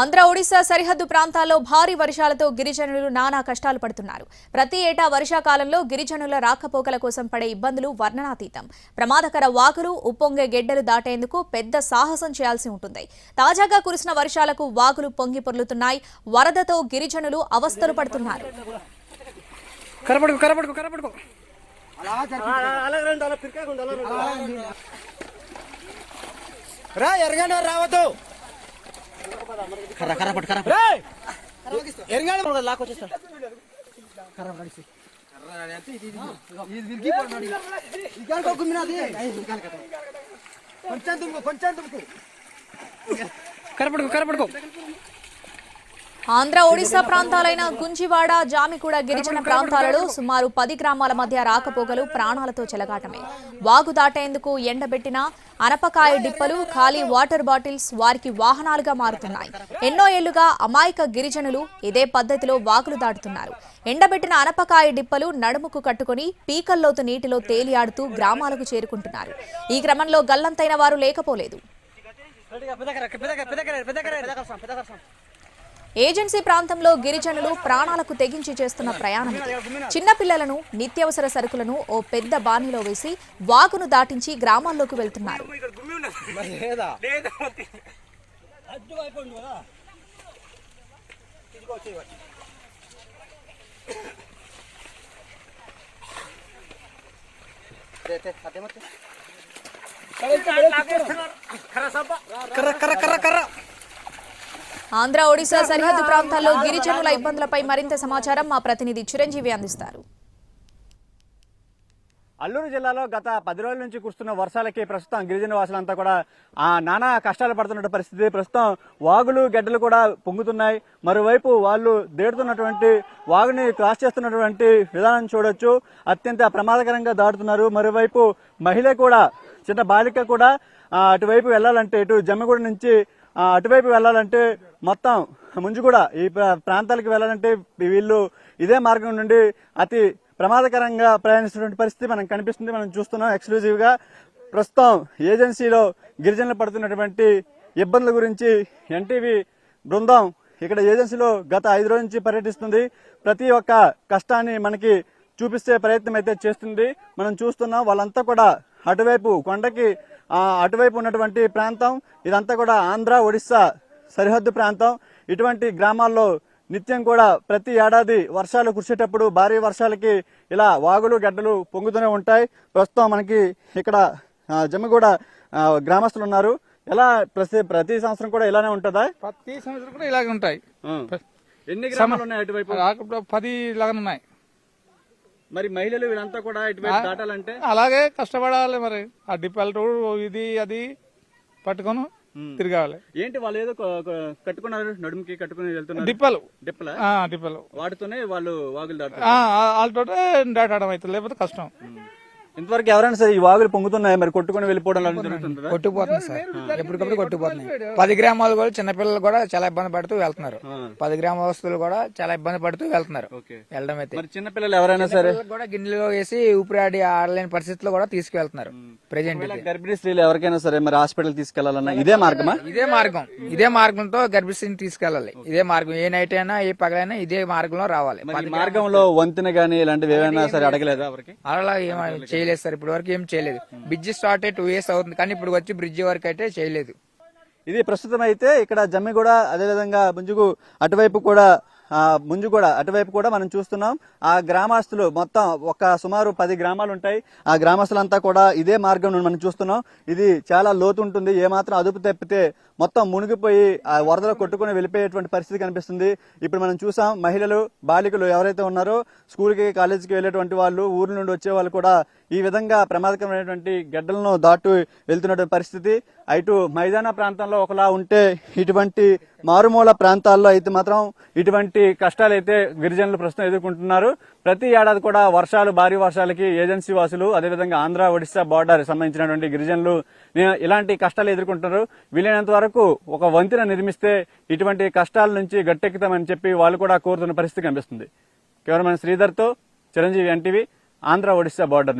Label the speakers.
Speaker 1: ఆంధ్ర ఒడిశా సరిహద్దు ప్రాంతాల్లో భారీ వర్షాలతో గిరిజనులు నానా కష్టాలు పడుతున్నారు. ప్రతి ఏటా వర్షాకాలంలో గిరిజనుల రాకపోకల కోసం పడే ఇబ్బందులు వర్ణనాతీతం. ప్రమాదకర వాగులు ఉప్పొంగే గెడ్డలు దాటేందుకు పెద్ద సాహసం చేయాల్సి ఉంటుంది. తాజాగా కురిసిన వర్షాలకు వాగులు పొంగి పొర్లుతున్నాయి. వరదతో గిరిజనులు అవస్థలు పడుతున్నారు.
Speaker 2: రా రావద్దు.
Speaker 3: కర్ర కర్ర పట్టు కర్ర!
Speaker 2: ఎరగండి లాక్కొచ్చేస్తా కొంచెం తుమ్ము కొంచెం తుమ్ము
Speaker 3: కరపడుకో కరపడుకో
Speaker 1: ఆంధ్ర ఒడిశా ప్రాంతాలైన గుంజివాడ జామికూడ గిరిజన ప్రాంతాలలో సుమారు పది గ్రామాల మధ్య రాకపోకలు ప్రాణాలతో చెలగాటమే వాగు దాటేందుకు ఎండబెట్టిన అనపకాయ డిప్పలు ఖాళీ వాటర్ బాటిల్స్ వారికి వాహనాలుగా మారుతున్నాయి ఎన్నో ఏళ్ళుగా అమాయక గిరిజనులు ఇదే పద్ధతిలో వాగులు దాటుతున్నారు ఎండబెట్టిన అనపకాయ డిప్పలు నడుముకు కట్టుకుని పీకల్లోతు నీటిలో తేలియాడుతూ గ్రామాలకు చేరుకుంటున్నారు ఈ క్రమంలో గల్లంతైన వారు లేకపోలేదు ఏజెన్సీ ప్రాంతంలో గిరిజనులు ప్రాణాలకు తెగించి చేస్తున్న ప్రయాణం చిన్నపిల్లలను నిత్యావసర సరుకులను ఓ పెద్ద బాణీలో వేసి వాగును దాటించి గ్రామాల్లోకి వెళ్తున్నారు.
Speaker 3: కర్ర కర్ర కర్ర కర్ర.
Speaker 1: ఆంధ్ర ఒడిశా సరిహద్దు ప్రాంతాల్లో గిరిజనుల ఇబ్బందులపై మరింత సమాచారం మా ప్రతినిధి చిరంజీవి అందిస్తారు.
Speaker 4: అల్లూరు జిల్లాలో గత పది రోజుల నుంచి కురుస్తున్న వర్షాలకి ప్రస్తుతం గిరిజన వాసులంతా కూడా ఆ నానా కష్టాలు పడుతున్న పరిస్థితి. ప్రస్తుతం వాగులు గడ్డలు కూడా పొంగుతున్నాయి. మరోవైపు వాళ్ళు దేడుతున్నటువంటి వాగుని క్రాస్ చేస్తున్నటువంటి విధానం చూడొచ్చు. అత్యంత ప్రమాదకరంగా దాటుతున్నారు. మరోవైపు మహిళ కూడా చిన్న బాలిక కూడా అటువైపు వెళ్ళాలంటే ఇటు జమ్మగూడ నుంచి అటువైపు వెళ్ళాలంటే మొత్తం ముంజుగూడ ఈ ప్రాంతాలకు వెళ్ళాలంటే వీళ్ళు ఇదే మార్గం నుండి అతి ప్రమాదకరంగా ప్రయాణిస్తున్నటువంటి పరిస్థితి మనకు కనిపిస్తుంది. మనం చూస్తున్నాం ఎక్స్క్లూజివ్గా. ప్రస్తుతం ఏజెన్సీలో గిరిజనులు పడుతున్నటువంటి ఇబ్బందుల గురించి ఎన్టీవీ బృందం ఇక్కడ ఏజెన్సీలో గత ఐదు రోజుల నుంచి పర్యటిస్తుంది. ప్రతి ఒక్క కష్టాన్ని మనకి చూపిస్తే ప్రయత్నం అయితే చేస్తుంది. మనం చూస్తున్నాం వాళ్ళంతా కూడా అటువైపు కొండకి అటువైపు ఉన్నటువంటి ప్రాంతం ఇదంతా కూడా ఆంధ్ర ఒడిస్సా సరిహద్దు ప్రాంతం. ఇటువంటి గ్రామాల్లో నిత్యం కూడా ప్రతి ఏడాది వర్షాలు కురిసేటప్పుడు భారీ వర్షాలకి ఇలా వాగులు గడ్డలు పొంగుతూనే ఉంటాయి. ప్రస్తుతం మనకి ఇక్కడ జమ్మిగూడ గ్రామస్తులు ఉన్నారు. ఎలా ప్రతి ప్రతి సంవత్సరం కూడా ఇలానే ఉంటుందా?
Speaker 5: ప్రతి సంవత్సరం కూడా ఇలాగే ఉంటాయి.
Speaker 4: ఎన్ని గ్రామాలు ఉన్నాయి అటువైపు?
Speaker 5: పది ఇలాగ ఉన్నాయి.
Speaker 4: మరి మహిళలు వీళ్ళంతా కూడా ఇటువైపు దాటాలంటే?
Speaker 5: అలాగే కష్టపడాలి మరి. ఆ డిపాల్ రోడ్ ఇది అది పట్టుకొని తిరగాలి.
Speaker 4: ఏంటి వాళ్ళు ఏదో కట్టుకున్నారు నడుముకి కట్టుకుని వెళ్తున్నారు?
Speaker 5: డిప్పలు.
Speaker 4: డిప్పల?
Speaker 5: డిప్పలు.
Speaker 4: వాటితోనే వాళ్ళు వాగులు
Speaker 5: ఆ, వాళ్ళతో దాటడం అవుతుంది లేకపోతే కష్టం.
Speaker 4: ఇంతవరకు ఎవరైనా సరే ఈ వాగులు పొంగుతున్నాయి మరి? కొట్టుకుని వెళ్ళిపోవడం జరుగుతుంటుందా
Speaker 6: కొట్టుకుపోతుంది సార్. ఎప్పటికప్పుడు కొట్టుకుపోతున్నాయి పది గ్రామాలు కూడా చిన్నపిల్లలు కూడా చాలా ఇబ్బంది పడుతూ వెళ్తున్నారు. పది గ్రామస్తులు కూడా చాలా ఇబ్బంది పడుతూ వెళ్తున్నారు.
Speaker 4: ఓకే.
Speaker 6: వెళ్ళడం అయితే.
Speaker 4: మరి చిన్నపిల్లలు ఎవరైనా సరే
Speaker 6: కూడా గిన్నెలో వేసి ఊపిరాడి ఆడలేని పరిస్థితిలో కూడా తీసుకువెళ్తున్నారు ప్రెజెంట్
Speaker 4: గర్భిణీ స్త్రీలు ఎవరికైనా సరే మరి హాస్పిటల్ తీసుకెళ్ళాలన్నా ఇదే మార్గమా?
Speaker 6: ఇదే మార్గం. ఇదే మార్గంతో గర్భిణీని తీసుకెళ్ళాలి. ఇదే మార్గం. ఏ నైట్ అయినా ఏ పగలైనా ఇదే మార్గంలో రావాలి.
Speaker 4: మార్గంలో వంతెన గానీ ఇలాంటివి ఏమైనా సరే అడగలేదా
Speaker 6: అలా ఏం చేయలేదు సార్ ఇప్పుడు వరకు ఏం చేయలేదు. బ్రిడ్జ్ స్టార్ట్ అయ్యి టూ ఇయర్స్ అవుతుంది కానీ ఇప్పుడు వచ్చి బ్రిడ్జ్ వరకు అయితే చేయలేదు.
Speaker 4: ఇది ప్రస్తుతం అయితే ఇక్కడ జమ్మిగూడ అదేవిధంగా ముంజుగు అటువైపు కూడా ముంజు కూడా అటువైపు కూడా మనం చూస్తున్నాం. ఆ గ్రామస్తులు మొత్తం ఒక సుమారు పది గ్రామాలు ఉంటాయి. ఆ గ్రామస్తులంతా కూడా ఇదే మార్గం మనం చూస్తున్నాం. ఇది చాలా లోతు ఉంటుంది. ఏమాత్రం అదుపు తప్పితే మొత్తం మునిగిపోయి ఆ వరదలో కొట్టుకుని వెళ్ళిపోయేటువంటి పరిస్థితి కనిపిస్తుంది. ఇప్పుడు మనం చూసాం మహిళలు బాలికలు ఎవరైతే ఉన్నారో స్కూల్కి కాలేజీకి వెళ్ళేటువంటి వాళ్ళు ఊరి నుండి వచ్చే వాళ్ళు కూడా ఈ విధంగా ప్రమాదకరమైనటువంటి గడ్డలను దాటు వెళ్తున్నటువంటి పరిస్థితి. అటు మైదాన ప్రాంతంలో ఒకలా ఉంటే ఇటువంటి మారుమూల ప్రాంతాల్లో అయితే మాత్రం ఇటువంటి కష్టాలు అయితే గిరిజనులు ప్రస్తుతం ఎదుర్కొంటున్నారు. ప్రతి ఏడాది కూడా వర్షాలు భారీ వర్షాలకి ఏజెన్సీ వాసులు అదేవిధంగా ఆంధ్ర ఒడిశా బార్డర్ సంబంధించినటువంటి గిరిజనులు ఇలాంటి కష్టాలు ఎదుర్కొంటున్నారు. వీలైనంత వరకు ఒక వంతెన నిర్మిస్తే ఇటువంటి కష్టాల నుంచి గట్టెక్కుతామని చెప్పి వాళ్ళు కూడా కోరుతున్న పరిస్థితి కనిపిస్తుంది. కెమెరామెన్ శ్రీధర్తో చిరంజీవి ఎన్టీవీ ఆంధ్ర ఒడిశా బార్డర్.